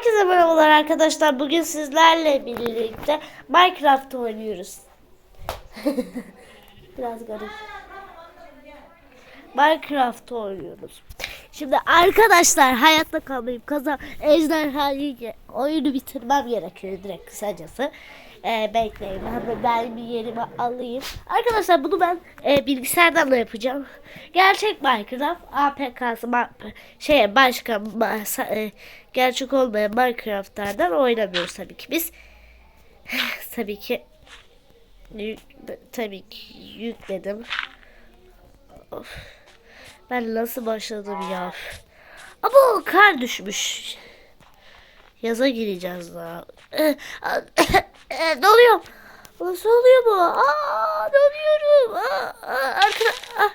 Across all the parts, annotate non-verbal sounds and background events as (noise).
Herkese merhabalar arkadaşlar. Bugün sizlerle birlikte Minecraft oynuyoruz. (laughs) Biraz garip. Minecraft oynuyoruz. Şimdi arkadaşlar hayatta kalmayıp kazan ejderhayı oyunu bitirmem gerekiyor direkt kısacası. Ee, bekleyin ben, ben bir yerime alayım. Arkadaşlar bunu ben e, bilgisayardan da yapacağım. Gerçek Minecraft APK'sı şey başka e, gerçek olmayan Minecraft'lardan oynamıyoruz tabii ki biz. (laughs) tabii ki tabii ki yükledim. Ben nasıl başladım ya? Ama o kar düşmüş. Yaza gireceğiz daha. (laughs) Ne oluyor? Nasıl oluyor bu? Aa, donuyorum. Aa, aa, arkada, ah.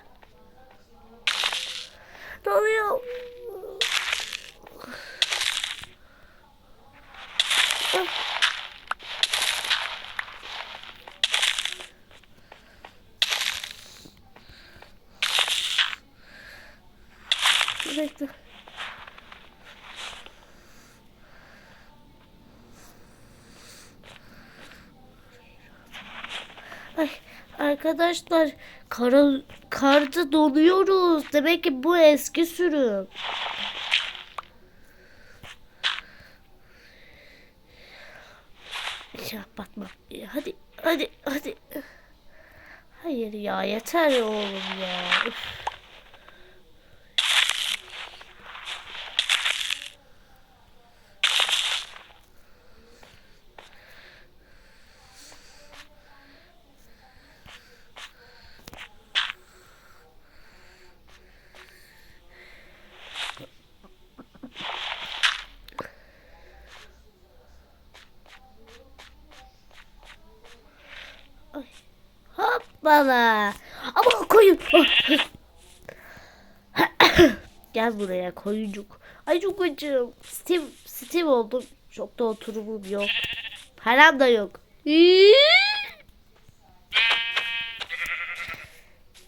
Ne oluyor? Bekle. Ay, arkadaşlar kara, karda donuyoruz. Demek ki bu eski sürüm. Ya batma. Hadi hadi hadi. Hayır ya yeter ya oğlum ya. Üf. Hoppala. Ama koyun. Koyuncuk. Ay çok acım. Steve, Steve oldum. Çok da oturumum yok. Param da yok.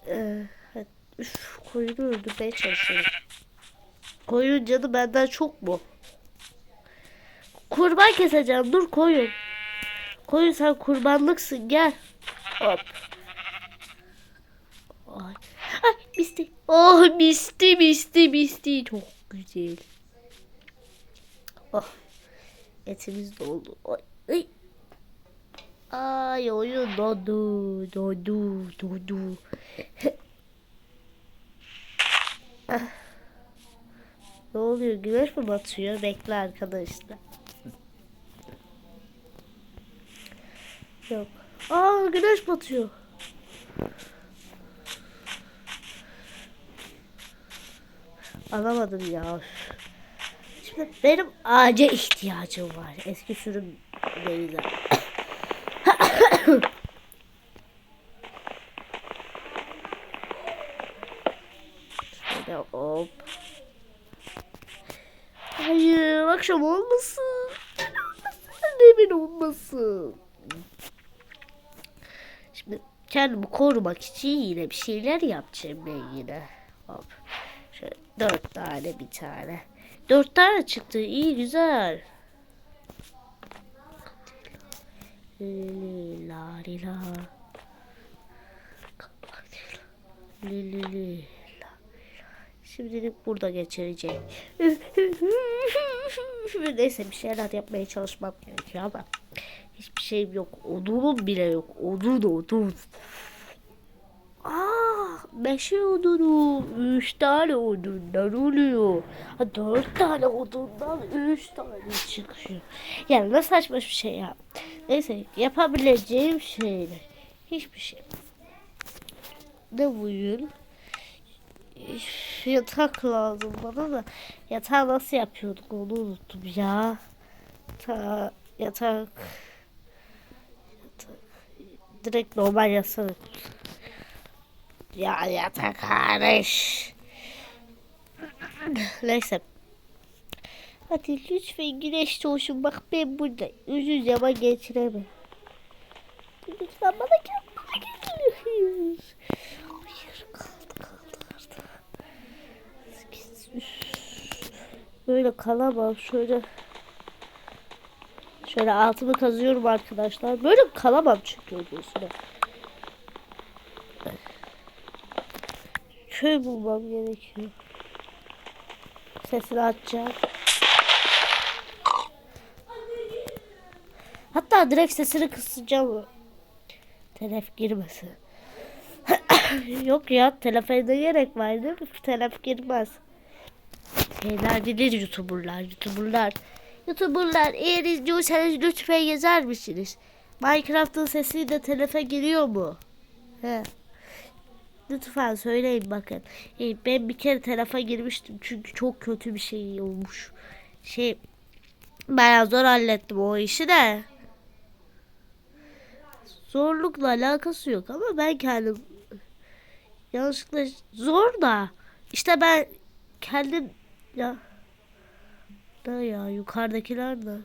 Ee, üf, koyunu öldürmeye çalışıyorum. Koyun canı benden çok mu? Kurban keseceğim. Dur koyun. Koyun sen kurbanlıksın gel. Hop. Ay. Ay misti. Oh misti misti misti. Çok güzel. Oh. Etimiz doldu. Ay. Ay. Ay oyun dondu. Dondu. Dondu. Ah. ne oluyor? Güneş mi batıyor? Bekle arkadaşlar. Yok. Aa güneş batıyor. Alamadım ya. Şimdi benim ağaca ihtiyacım var. Eski sürüm değil. Şöyle hop. Hayır akşam olmasın. Annemin olmasın. Şimdi kendimi korumak için yine bir şeyler yapacağım ben yine. Hop. Şöyle dört tane bir tane. Dört tane çıktı. iyi güzel. Li la li la. Li li li la. Şimdilik burada geçirecek. Neyse bir şeyler yapmaya çalışmam gerekiyor ama hiçbir şeyim yok. Odunum bile yok. Odun odun. Aa, beşi odunu. Üç tane odundan oluyor. Dört tane odundan üç tane çıkıyor. Yani ne saçma bir şey ya. Neyse yapabileceğim şeyler. Hiçbir şey. Ne buyur? Yatak lazım bana da. Yatağı nasıl yapıyorduk onu unuttum ya. Ta, yatak. Yatak. Direkt normal yatak. Ya yatak hariç. Neyse. Hadi lütfen güneş doğuşun bak ben burada uzun zaman geçiremem. Lütfen bana gel bana gel. Böyle kalamam şöyle Şöyle altımı kazıyorum arkadaşlar. Böyle kalamam çünkü uzun süre. Köy bulmam gerekiyor. Sesini açacağım. Hatta direkt sesini kısacağım. Telef girmesin. (coughs) Yok ya telefe ne gerek var değil mi? Telef girmez. Şeyler bilir youtuberlar youtuberlar. Youtuberlar eğer izliyorsanız lütfen yazar mısınız? Minecraft'ın sesi de telefe giriyor mu? He. Lütfen söyleyin bakın. Ee, Ben bir kere telafa girmiştim çünkü çok kötü bir şey olmuş. Şey bayağı zor hallettim o işi de. Zorlukla alakası yok ama ben kendim yanlışlıkla zor da işte ben kendim ya da ya yukarıdakiler de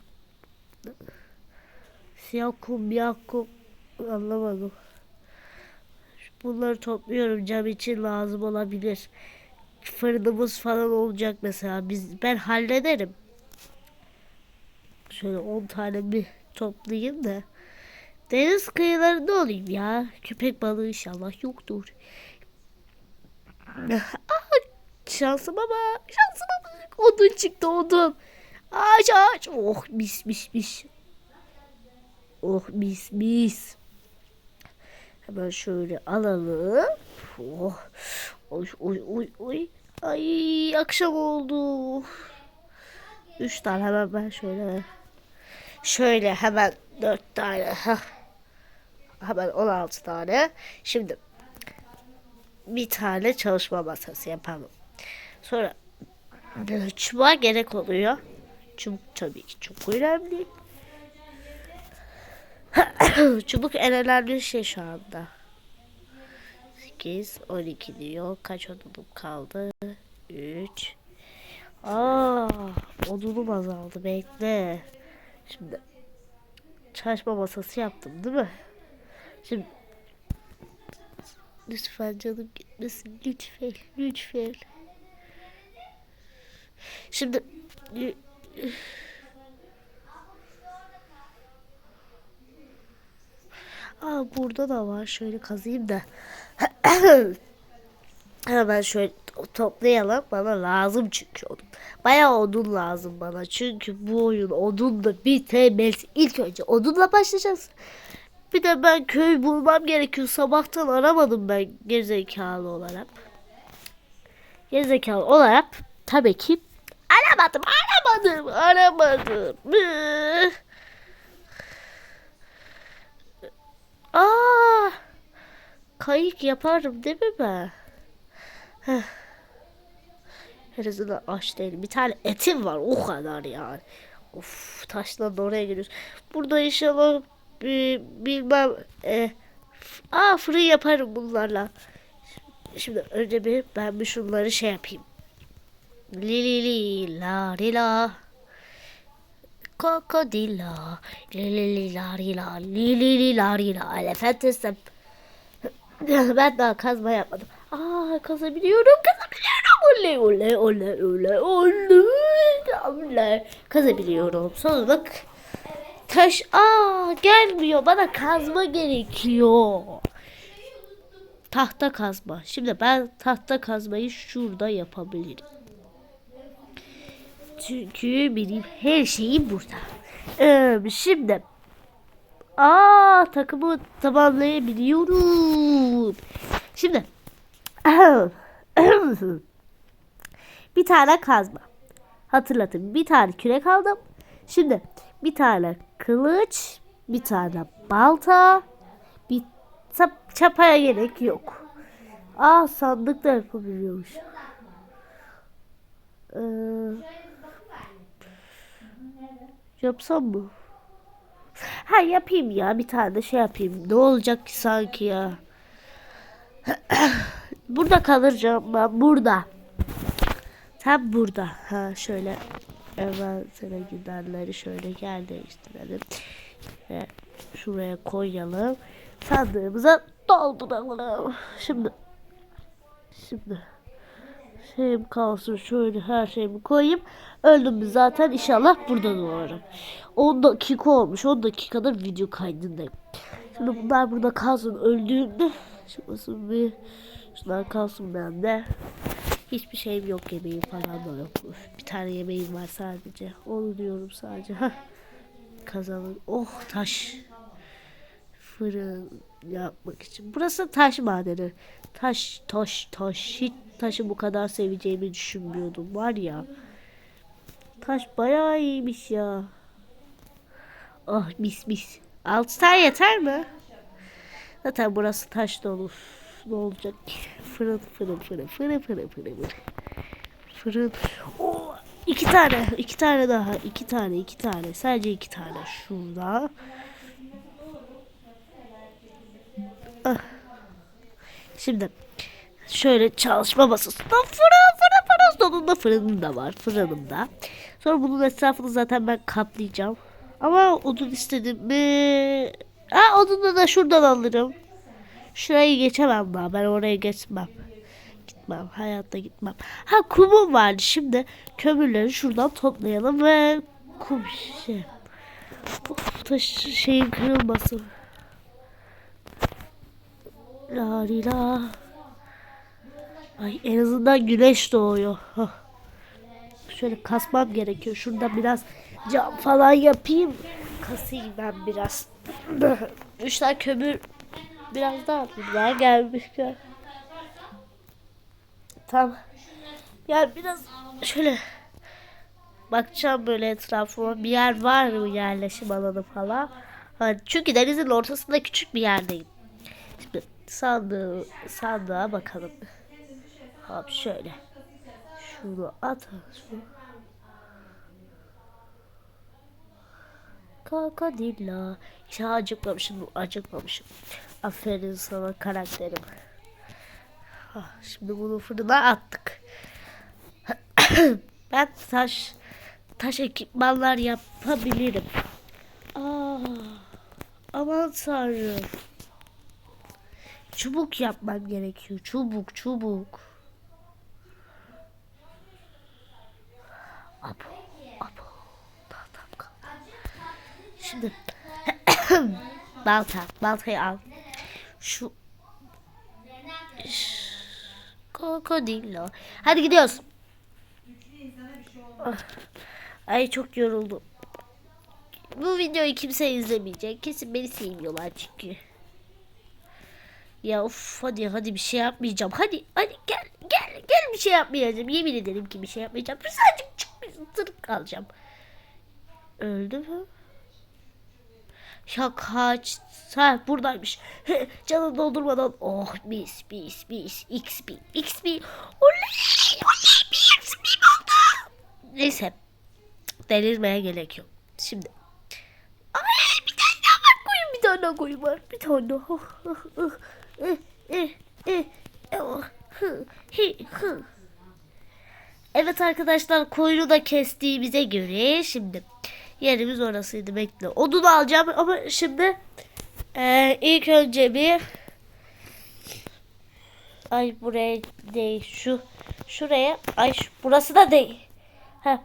siyah kum siyah kum anlamadım. Bunları topluyorum cam için lazım olabilir. Fırınımız falan olacak mesela. Biz ben hallederim. Şöyle 10 tane bir toplayayım da. Deniz kıyılarında olayım ya. Köpek balığı inşallah yoktur. Aa, şansıma bak. Şansıma bak. Odun çıktı odun. Ağaç ağaç. Oh mis mis mis. Oh mis mis. Hemen şöyle alalım. Oh. Oy oy oy oy. Ay akşam oldu. Üç tane hemen ben şöyle. Şöyle hemen dört tane. Hemen on altı tane. Şimdi bir tane çalışma masası yapalım. Sonra çubuğa gerek oluyor. Çubuk tabii ki çok önemli. (coughs) Çubuk en önemli şey şu anda. 8, 12 diyor. Kaç odunum kaldı? 3. Aa, odunum azaldı. Bekle. Şimdi çalışma masası yaptım değil mi? Şimdi lütfen canım gitmesin. Lütfen. Lütfen. Şimdi Aa burada da var. Şöyle kazıyım da. (coughs) Hemen şöyle to- toplayalım. Bana lazım çünkü odun. Bayağı odun lazım bana. Çünkü bu oyun odunla bitemez. İlk önce odunla başlayacağız. Bir de ben köy bulmam gerekiyor. Sabahtan aramadım ben gerizekalı olarak. Gerizekalı olarak tabii ki aramadım, aramadım, aramadım. Aa! Kayık yaparım değil mi ben? Heh. Azından aç değilim. Bir tane etim var o kadar yani. Of taşla oraya gidiyoruz. Burada inşallah bir, bilmem e, aa fırın yaparım bunlarla. Şimdi önce bir ben bir şunları şey yapayım. Li li li la li la. Krokodilla. Li li li la li la. Li li li la li la. Elefantism. (laughs) Ben daha kazma yapmadım. Aa kazabiliyorum kazabiliyorum. Oley oley oley oley oley. oley. Kazabiliyorum. Sonra taş aa gelmiyor. Bana kazma gerekiyor. Tahta kazma. Şimdi ben tahta kazmayı şurada yapabilirim. Çünkü benim her şeyim burada. Ee, şimdi Aa takımı tamamlayabiliyorum. Şimdi (clears throat) bir tane kazma. Hatırlatın bir tane kürek aldım. Şimdi bir tane kılıç, bir tane balta, bir çap- çapaya gerek yok. Aa sandık da yapabiliyormuş. Ee, yapsam mı? Ha yapayım ya bir tane şey yapayım. Ne olacak ki sanki ya? (coughs) burada kalacağım ben burada. Tam burada. Ha şöyle hemen sana gidenleri şöyle yer değiştirelim. Ve şuraya koyalım. Sandığımıza dolduralım. Şimdi şimdi şeyim kalsın şöyle her şeyimi koyayım. Öldüm zaten inşallah burada doğarım. 10 dakika olmuş. 10 dakikadır video kaydındayım. Şimdi bunlar burada kalsın öldüğümde şurası bir şunlar kalsın bende. Hiçbir şeyim yok yemeğim falan da yok. Üf, Bir tane yemeğim var sadece. Onu diyorum sadece. Kazanın. Oh taş. Fırın yapmak için. Burası taş madeni. Taş, taş, taş. Hiç taşı bu kadar seveceğimi düşünmüyordum. Var ya. Taş bayağı iyiymiş ya. Oh mis mis. Altı tane yeter mi? Zaten burası taş dolu. Ne olacak? Fırın fırın fırın fırın fırın fırın fırın. Fırın. Oh, iki tane, iki tane daha, iki tane, iki tane. Sadece iki tane. Şurada. Şimdi şöyle çalışma masasında fırın fırın fırın sonunda fırınım da var fırınımda. Sonra bunun etrafını zaten ben kaplayacağım. Ama odun istedim mi? Ha odunu da şuradan alırım. Şurayı geçemem daha ben oraya geçmem. Gitmem hayatta gitmem. Ha kumum vardı şimdi kömürleri şuradan toplayalım ve kum şey. Of, taş şeyin kırılmasın. La la. Ay en azından güneş doğuyor. Hah. Şöyle kasmam gerekiyor. Şurada biraz cam falan yapayım. Kasayım ben biraz. (clears throat) Üç tane kömür biraz daha bunlar gelmişken. Tamam. Ya biraz şöyle bakacağım böyle etrafıma bir yer var mı yerleşim alanı falan. Ha, çünkü denizin ortasında küçük bir yerdeyim. Şimdi sandığı, sandığa bakalım. Hop şöyle. Şunu at. Şunu. Kakadilla. İşte acıkmamışım, acıkmamışım. Aferin sana karakterim. Ah, şimdi bunu fırına attık. (coughs) ben taş taş ekipmanlar yapabilirim. Aa, aman tanrım. Çubuk yapmam gerekiyor. Çubuk, çubuk. Abo, abo. Tahtam kaldı. Şimdi (coughs) balta, baltayı al. Şu Şş, Krokodillo. Hadi gidiyoruz. Ah, Ay çok yoruldum. Bu videoyu kimse izlemeyecek. Kesin beni sevmiyorlar çünkü. Ya of hadi hadi bir şey yapmayacağım. Hadi hadi gel gel gel bir şey yapmayacağım. Yemin ederim ki bir şey yapmayacağım. Bir sadece çık bir ısırık kalacağım. Öldü mü? Ya kaç? Ha buradaymış. (laughs) Canı doldurmadan. Oh mis mis mis. XP XP. Oley oley bir XP oldu. Neyse. Delirmeye gerek yok. Şimdi. Ay bir tane daha var koyun bir tane daha koyun var. Bir tane daha. (laughs) Evet arkadaşlar koyunu da kestiğimize göre şimdi yerimiz orasıydı bekle. Odunu alacağım ama şimdi eee, ilk önce bir ay buraya değil şu şuraya ay şu, burası da değil. Ha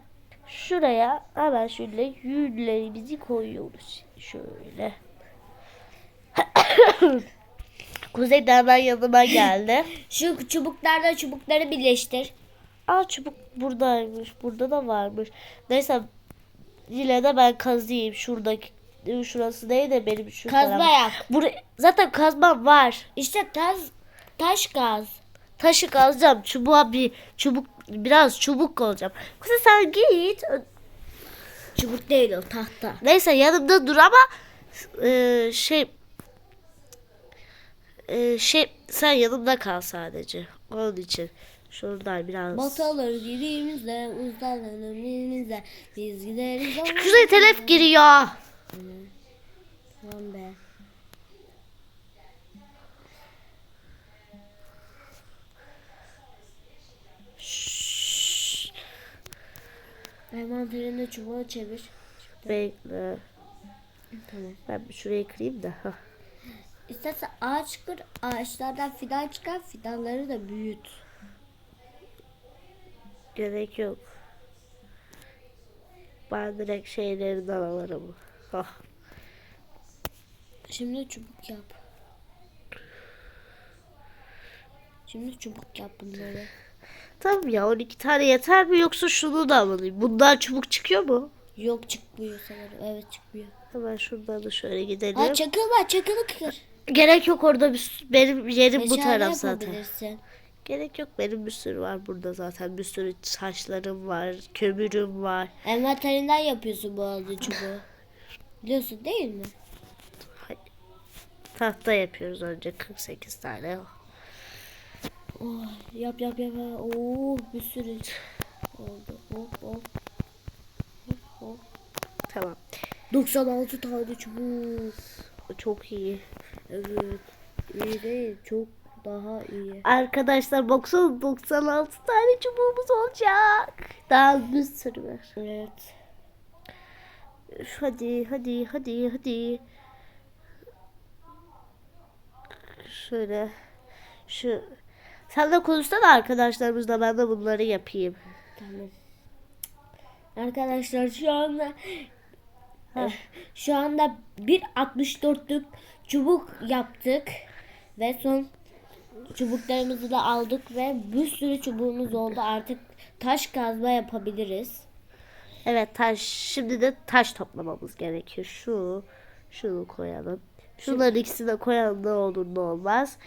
şuraya hemen şöyle yünlerimizi koyuyoruz. Şöyle. Kuzey de hemen yanıma (laughs) geldi. Şu çubuklarla çubukları birleştir. Aa çubuk buradaymış. Burada da varmış. Neyse yine de ben kazıyım. Şuradaki şurası de benim şu Kazma taraf. yap. Buraya, zaten kazmam var. İşte taş, taş kaz. Taşı kazacağım. Çubuğa bir çubuk biraz çubuk olacağım. Kuzey sen git. Çubuk değil o tahta. Neyse yanımda dur ama e, şey e, şey sen yanımda kal sadece. Onun için şuradan biraz. Batalır dilimizle, uzanır elimizle. Biz gideriz. Kuzey telef giriyor. Tamam be. Şşş. Envanterinde çubuğu çevir. Bekle. Tamam. Ben şurayı kırayım da. hah. İstersen ağaç kır, ağaçlardan fidan çıkar, fidanları da büyüt. Gerek yok. Ben direkt şeylerinden alırım. Ah. Şimdi çubuk yap. Şimdi çubuk yap bunları. Tamam ya 12 tane yeter mi yoksa şunu da alayım? Bundan çubuk çıkıyor mu? Yok çıkmıyor sanırım. Evet çıkmıyor. Hemen şuradan da şöyle gidelim. Ha çakıl var çakılı kır. Gerek yok orada bir benim yerim bu taraf zaten. Gerek yok benim bir sürü var burada zaten. Bir sürü taşlarım var, kömürüm var. Envanterinden yapıyorsun bu arada çubuğu. Biliyorsun değil mi? Tahta yapıyoruz önce 48 tane. Oh, yap yap yap. Oo bir sürü oldu. Hop hop. Hop hop. Tamam. 96 tane çubuk. Çok iyi. Evet. İyi değil. Çok daha iyi. Arkadaşlar baksana 96 tane çubuğumuz olacak. Daha bir sürü var. Evet. Hadi hadi hadi hadi. Şöyle şu sen de konuşsana arkadaşlarımızla ben de bunları yapayım. Tamam. Arkadaşlar şu anda Heh. şu anda bir 64'lük çubuk yaptık ve son çubuklarımızı da aldık ve bir sürü çubuğumuz oldu. Artık taş kazma yapabiliriz. Evet taş şimdi de taş toplamamız gerekiyor. Şu şunu koyalım. Şunların ikisini de koyalım ne olur ne olmaz.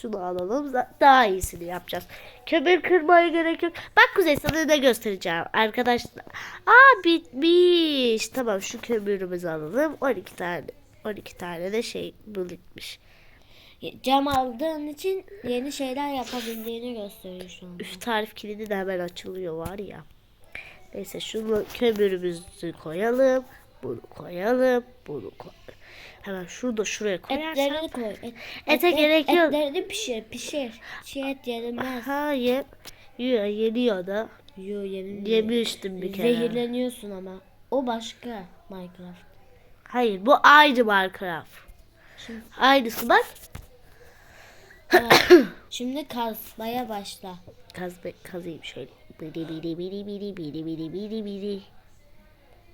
Şunu alalım. Daha iyisini yapacağız. Kömür kırmaya gerek yok. Bak Kuzey sana ne göstereceğim. Arkadaşlar. Aa bitmiş. Tamam şu kömürümüzü alalım. 12 tane. 12 tane de şey bu bitmiş. Cam aldığın için yeni şeyler yapabildiğini gösteriyor şu anda. Üf tarif kilidi de hemen açılıyor var ya. Neyse şunu kömürümüzü koyalım. Bunu koyalım. Bunu koy. Hemen şunu da şuraya koyarsam. Etlerini koy. Et, Ete etler- gerek yok. Etlerini pişir, pişir. Çiğ et yenilmez. Hayır. Yiyor, yeniyor da. Yo yenilmez. Yemiştim bir kere. Zehirleniyorsun ama. O başka Minecraft. Hayır bu aynı Minecraft. Şimdi- Aynısı bak. (coughs) Şimdi kazmaya başla. Kaz, kazayım şöyle. Biri biri biri biri biri biri biri biri.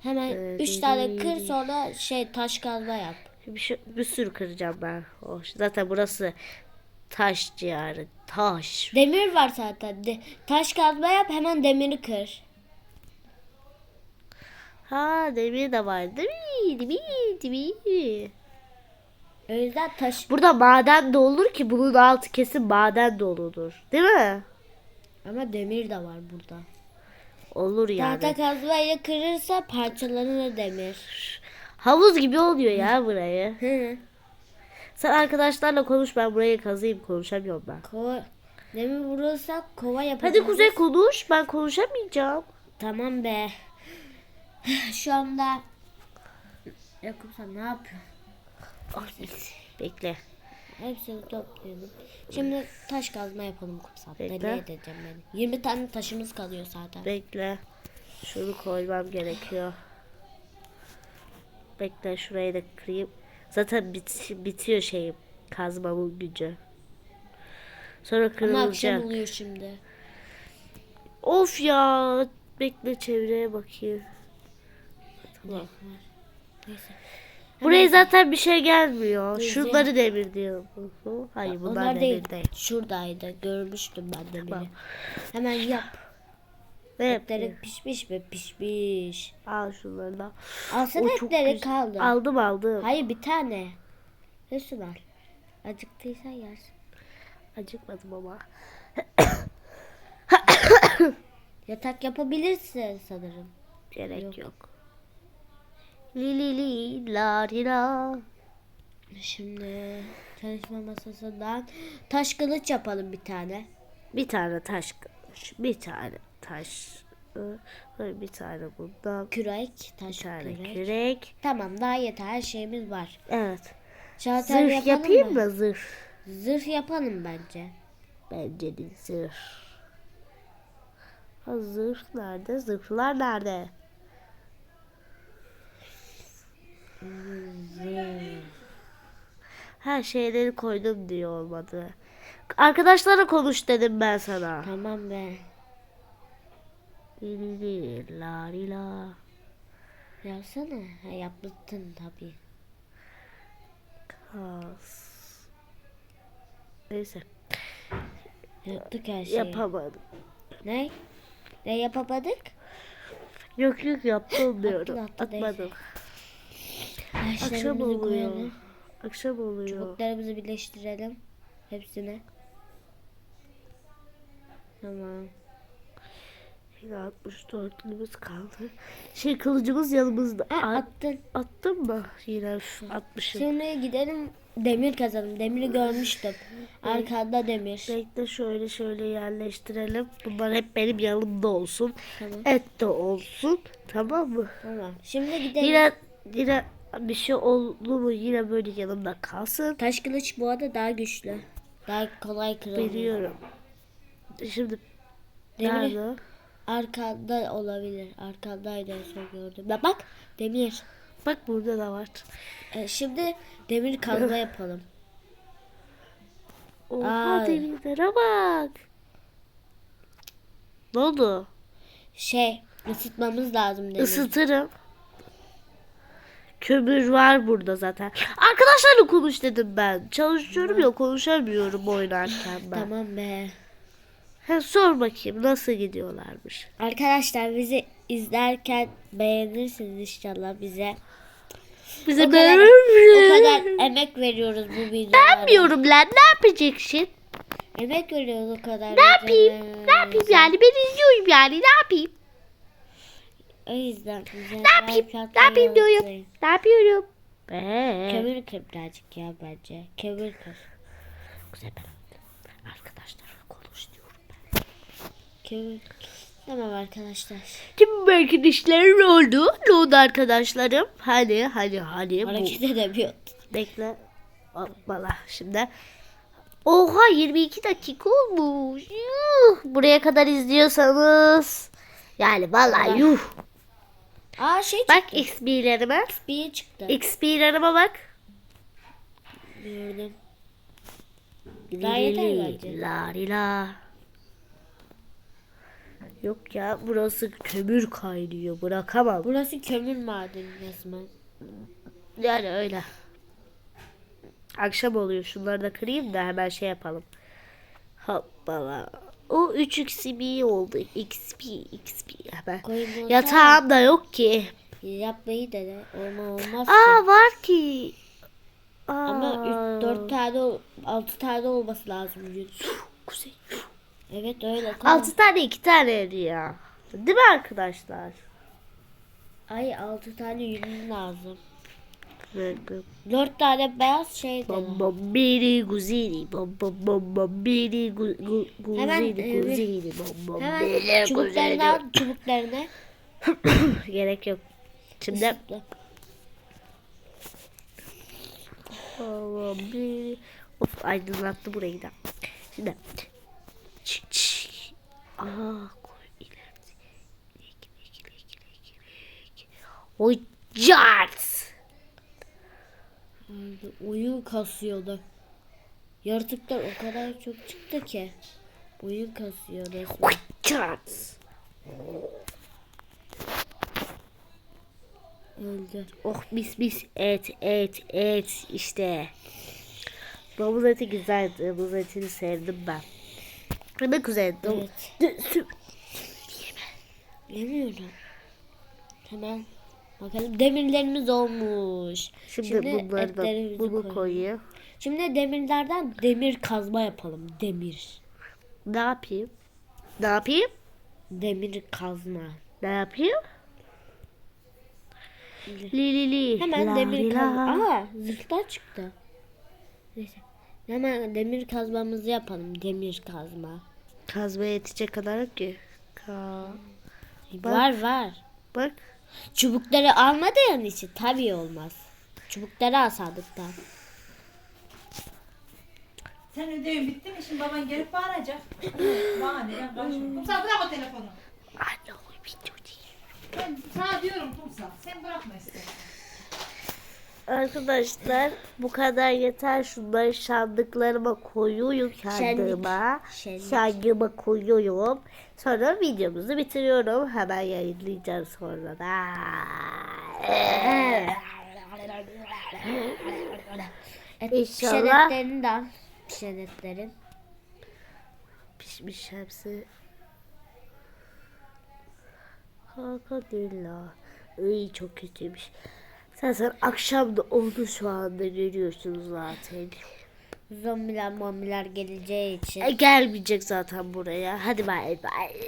Hemen Ee, üç tane kır sonra şey taş kazma yap. Bir, şey, bir sürü kıracağım ben. Oh, zaten burası taş diyarı. Taş. Demir var zaten. De, taş kazma yap hemen demiri kır. Ha demir de var. Mi? Değil mi? O yüzden taş Burada maden de olur ki bunun altı kesin maden doludur. Değil mi? ama demir de var burada. Olur yani. Tahta kazmayla kırırsa parçalanır demir. Havuz gibi oluyor ya burayı. Hı. Sen arkadaşlarla konuş ben burayı kazıyım konuşamıyorum ben. Kova demir vurursa kova yapabiliriz. Hadi Kuzey konuş ben konuşamayacağım. Tamam be. Şu anda Yakup sen ne yapıyorsun? Bekle. Hepsini toplayalım. Şimdi taş kazma yapalım kumsal. Bekle. Nereye edeceğim ben? 20 tane taşımız kalıyor zaten. Bekle. Şunu koymam gerekiyor. Bekle şurayı da kırayım. Zaten bit bitiyor şeyim. Kazmamın gücü. Sonra Ama akşam kırılacak. oluyor şimdi. Of ya. Bekle çevreye bakayım. Tamam. Neyse. Buraya zaten bir şey gelmiyor. Neyse. Şunları demir diyor. Hayır bunlar Onlar demir değil. değil. Şuradaydı. Görmüştüm ben de Tamam. Hemen yap. Ne Etleri pişmiş mi? Pişmiş. Al şunları da. Alsana O çok etleri güzel. kaldı. Aldım aldım. Hayır bir tane. Hepsini al. Acıktıysan yersin. Acıkmadım ama. (coughs) Yatak yapabilirsin sanırım. Gerek Yok. yok. Li li li la li la. Şimdi çalışma masasından taş kılıç yapalım bir tane. Bir tane taş kılıç, bir tane taş, ı, bir tane bundan, Kürek, bir taş tane kürek. kürek. Tamam daha yeter her şeyimiz var. Evet. Şalter Zırh yapayım mı? Zırh. Zırh yapalım bence. Bence de zırh. Ha, zırh nerede? Zırhlar nerede? Her şeyleri koydum diyor olmadı. Arkadaşlara konuş dedim ben sana. Tamam be. Li la la. Yapsana. Ha, yaptın tabii. Kas. Neyse Yaptık her şeyi. yapamadım. ne? Ne yapamadık? Yok yok yaptım diyorum. attı, neyse. Atmadım. Akşam oluyor. koyalım. Akşam oluyor. Çubuklarımızı birleştirelim. Hepsini. Tamam. Yine 64'lümüz kaldı. Şey kılıcımız yanımızda. Ha, At, attın. attın mı? Yine atmışım. Şimdi gidelim demir kazalım. Demiri görmüştüm. Arkada demir. Bekle şöyle şöyle yerleştirelim. Bunlar hep benim yanımda olsun. Tamam. Et de olsun. Tamam mı? Tamam. Şimdi gidelim. Yine yine bir şey oldu mu yine böyle yanımda kalsın. Taş kılıç bu arada daha güçlü. Daha kolay kırılıyor. Biliyorum. Şimdi Demir- nerede? Arkada olabilir. Arkadaydı en son gördüm. Bak bak demir. Bak burada da var. Ee, şimdi demir kazma (laughs) yapalım. Oha Aa. demirlere bak. Ne oldu? Şey ısıtmamız lazım demir. Isıtırım. Kömür var burada zaten. Arkadaşlarla konuş dedim ben. Çalışıyorum ya konuşamıyorum oynarken ben. Tamam be. Ha, sor bakayım nasıl gidiyorlarmış. Arkadaşlar bizi izlerken beğenirsiniz inşallah bize. Bize O kadar, o kadar emek veriyoruz bu videolara. Beğenmiyorum lan ne yapacaksın? Emek veriyoruz o kadar. Ne yapayım? Ne yapayım yani ben izliyorum yani ne yapayım? O yüzden Ne yapayım? Ne yapayım diyorum. Ne yapıyorum? Kömür kır birazcık ya bence. Kömür kır. Güzel ben arkadaşlarla konuş diyorum ben. Kömür. Tamam arkadaşlar. Tüm arkadaşlar ne oldu? Ne oldu arkadaşlarım? Hadi hadi hadi. Bu. Hareket edemiyor. Bekle. Hoppala şimdi. Oha 22 dakika olmuş. Yuh. Buraya kadar izliyorsanız. Yani vallahi yuh. Aa şey Bak çıktı. XP'lerime. Bir çıktı. XP'lerime bak. Gördüm. Daha yeter bence. La la. Yok ya burası kömür kaynıyor. Bırakamam. Burası kömür madeni resmen. Yani öyle. Akşam oluyor. Şunları da kırayım da hemen şey yapalım. Hoppala. O 3 XP oldu. XP, XP. Hemen. Koyun Yatağım da yok ki. yapmayı dene. Olma olmaz ki. Aa var ki. Aa. Ama 4 tane 6 tane olması lazım. Kuzey. Evet öyle. Koy. 6 tane 2 tane ya. Değil mi arkadaşlar? Ay 6 tane yünün lazım. 4 tane beyaz şey dene. Bom bom biri guzini bom bom bom bom biri gu- gu- Hemen, guzini guzini bom Hemen biri çubuklarını guzini. al çubuklarını. (coughs) Gerek yok. Şimdi Isıtla. bom biri of aydınlattı burayı da. Şimdi. Koy ilek. Oy cart. Oyun kasıyordu. Yaratıklar o kadar çok çıktı ki. Oyun kasıyor resmen. Oy cart. Öldü. Oh mis mis et et et işte. Domuz eti güzel. Domuz etini sevdim ben. Ne güzel. Evet. Yemiyorum. Hemen bakalım demirlerimiz olmuş. Şimdi, bunları da bunu koyuyor. Şimdi demirlerden demir kazma yapalım. Demir. Ne yapayım? Ne yapayım? Demir kazma. Ne yapayım? Li li li. Hemen la demir kazma. Aa zırhlar çıktı. Neyse. Hemen demir kazmamızı yapalım. Demir kazma. Kazmaya yetecek kadar ki. Ka Bak. Var var. Bak. Çubukları almadığın için tabii olmaz. Çubukları alsadıktan. Sen ödevin bitti mi? Şimdi baban gelip bağıracak. (gasps) Bana ne ben karışmıyorum. Kumsal bırak o telefonu. Anne o video değil. Ben sana diyorum Kumsal. Sen bırakma istersen. Arkadaşlar bu kadar yeter. Şunları sandıklarıma koyuyorum kendime. Şangıma koyuyorum. Sonra videomuzu bitiriyorum. Hemen yayınlayacağım sonra da. İnşallah. Pişenetlerini de al. Pişenetlerin. Pişmiş hepsi. Hakikaten İyi çok kötüymüş. Zaten akşam da oldu şu anda görüyorsunuz zaten. Zombiler mombiler geleceği için. E, gelmeyecek zaten buraya. Hadi bay bay.